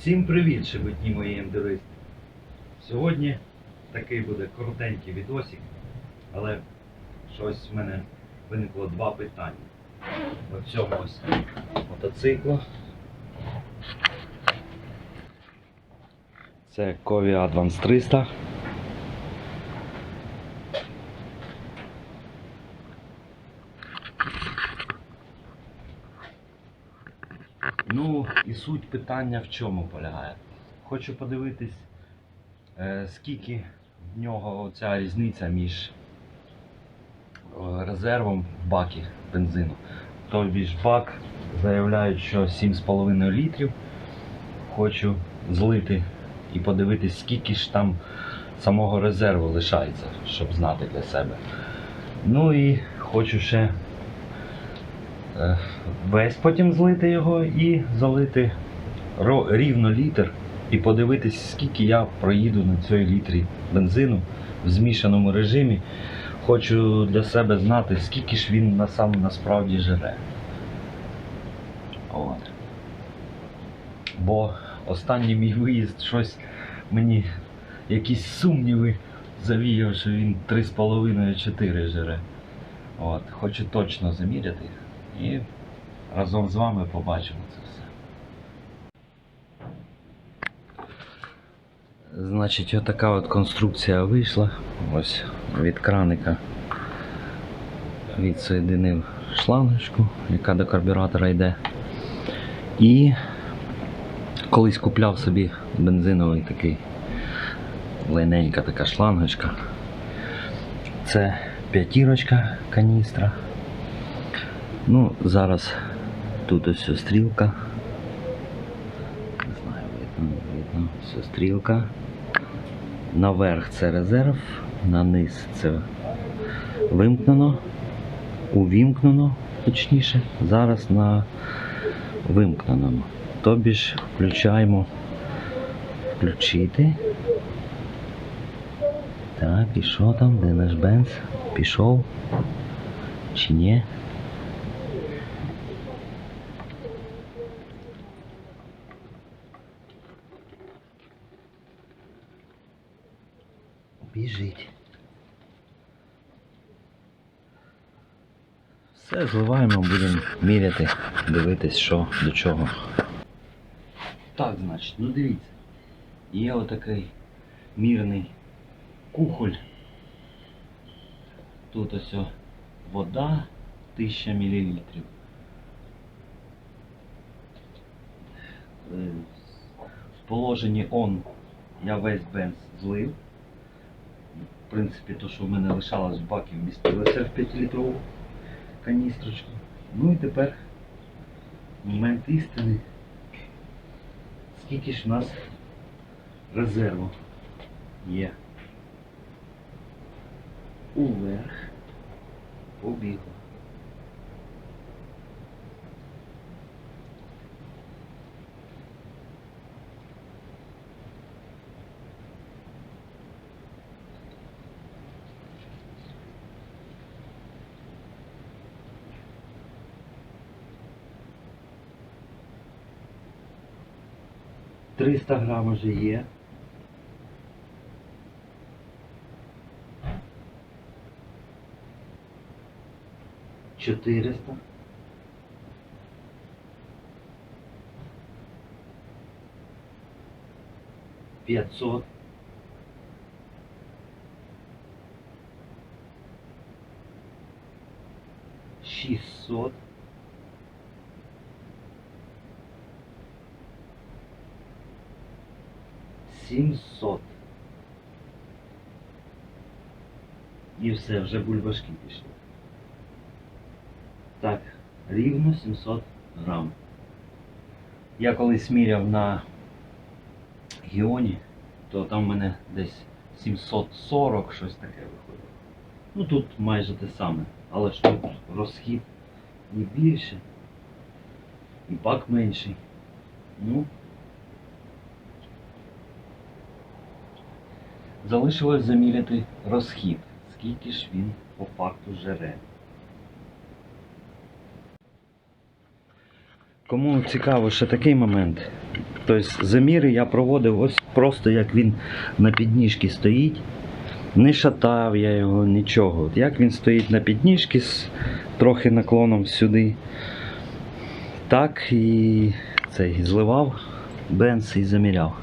Всім привіт, шебутні мої ендуристи. Сьогодні такий буде коротенький відосик, але щось в мене виникло два питання. По цьому ось мотоциклу. Це Кові Advance 300. Ну і суть питання в чому полягає. Хочу подивитись, е, скільки в нього ця різниця між е, резервом в бакі бензину. Тобі ж бак заявляють, що 7,5 літрів. Хочу злити і подивитись, скільки ж там самого резерву лишається, щоб знати для себе. Ну і хочу ще весь потім злити його і залити рівно літр і подивитись, скільки я проїду на цій літрі бензину в змішаному режимі. Хочу для себе знати, скільки ж він на сам насправді жере. От. Бо останній мій виїзд щось мені якісь сумніви завіяв, що він 3,5-4 жере. От. Хочу точно заміряти і разом з вами побачимо це все. Значить, отака от конструкція вийшла. Ось від краника відсоєдинив шлангочку, яка до карбюратора йде. І колись купляв собі бензиновий такий лайненька така шлангочка. Це п'ятірочка каністра. Ну, зараз тут ось стрілка. Не знаю, видно, не видно. Ось стрілка. Наверх це резерв, на низ це вимкнено, увімкнено, точніше, зараз на вимкненому. Тобі ж включаємо включити. Так, і що там? Де наш бенз? Пішов? Чи ні? Біжить. Все, зливаємо, будемо міряти, дивитись, що до чого. Так, значить, ну дивіться. Є отакий мірний кухоль. Тут ось вода 1000 мл. В положенні он я весь бенз злив. В принципі, то, що в мене лишалось в баки, вмістилося в 5-літрову каністрочку. Ну і тепер момент істини. Скільки ж в нас резерву є? Уверх побігло. Триста грам вже є. Чотириста. П'ятсот. Шістсот. Сімсот. І все, вже бульбашки пішли. Так, рівно 700 грам. Я колись міряв на Гіоні, то там в мене десь 740 щось таке виходило. Ну тут майже те саме, але ж тут розхід і більше, і бак менший. Ну, залишилось заміряти розхід, скільки ж він по факту жере. Кому цікаво ще такий момент. Тобто заміри я проводив ось просто як він на підніжці стоїть. Не шатав я його, нічого. От Як він стоїть на підніжці з трохи наклоном сюди. Так і цей зливав бенз і заміряв.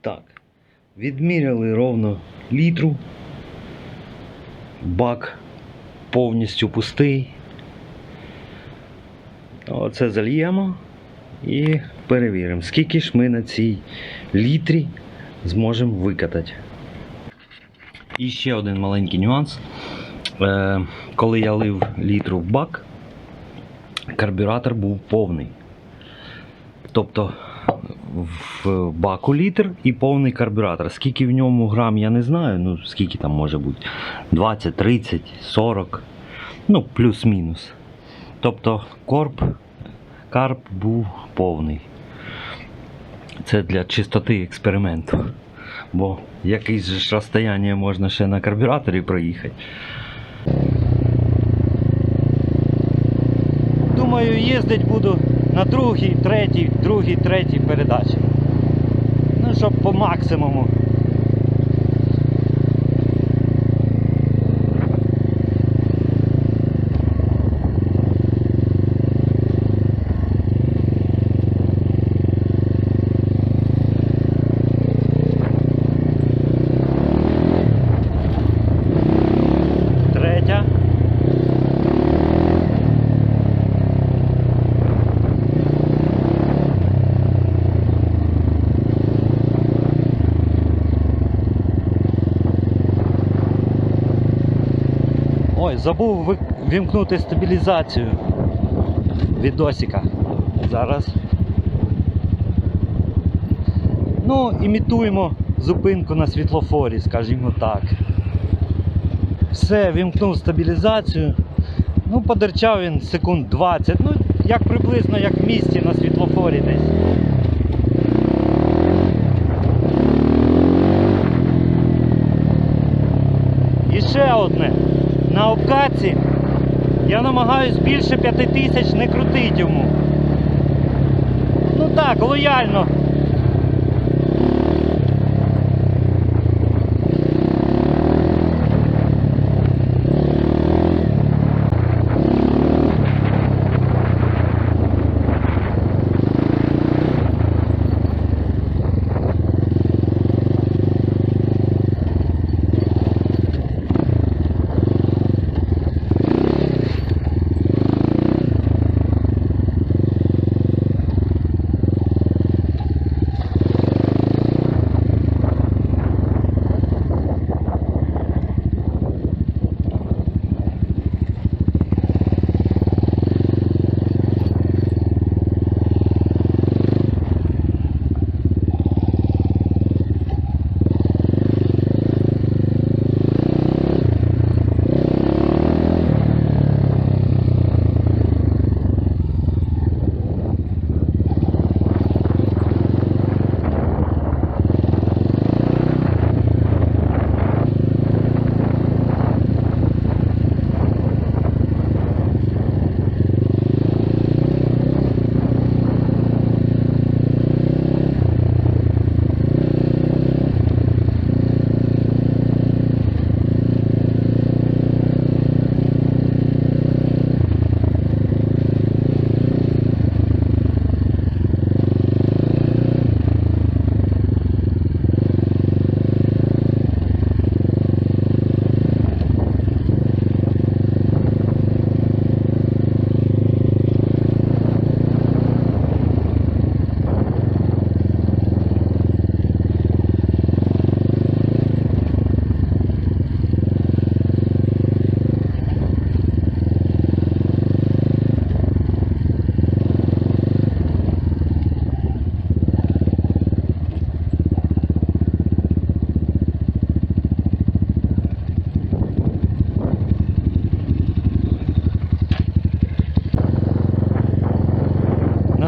Так. Відміряли ровно літру. Бак повністю пустий. Оце зальємо і перевіримо, скільки ж ми на цій літрі зможемо викатати. І ще один маленький нюанс. Е, коли я лив літру в бак, карбюратор був повний. Тобто в баку літр і повний карбюратор. Скільки в ньому грам, я не знаю. Ну, скільки там може бути? 20, 30, 40. Ну, плюс-мінус. Тобто корп, карп був повний. Це для чистоти експерименту. Бо якесь ж розстояння можна ще на карбюраторі проїхати. Думаю, їздити буду на другій, третій, другій, третій передачі. Ну, щоб по максимуму. Забув ви- вімкнути стабілізацію відосика. Зараз. Ну, імітуємо зупинку на світлофорі, скажімо так. Все, вімкнув стабілізацію. Ну, подерчав він секунд 20. Ну, як приблизно як в місті на світлофорі десь. І ще одне. На обкатці я намагаюсь більше 5 тисяч не крутити йому. Ну так, лояльно.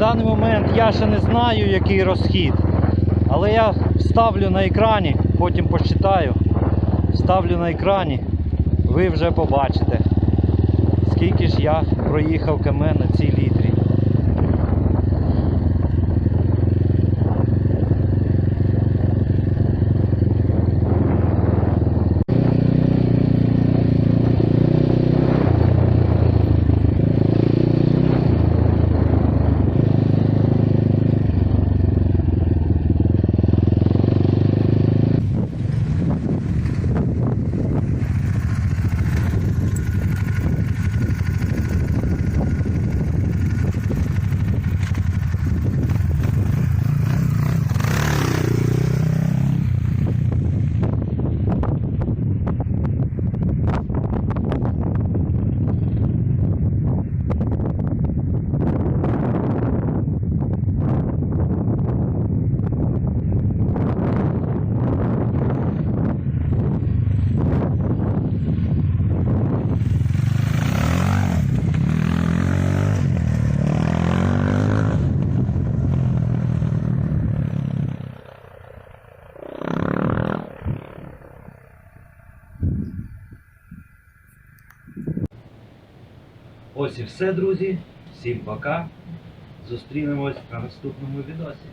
Даний момент я ще не знаю, який розхід. Але я вставлю на екрані, потім посчитаю. Вставлю на екрані, ви вже побачите, скільки ж я проїхав км на цій літрі. Ось і все, друзі. Всім пока. Зустрінемось на наступному відосі.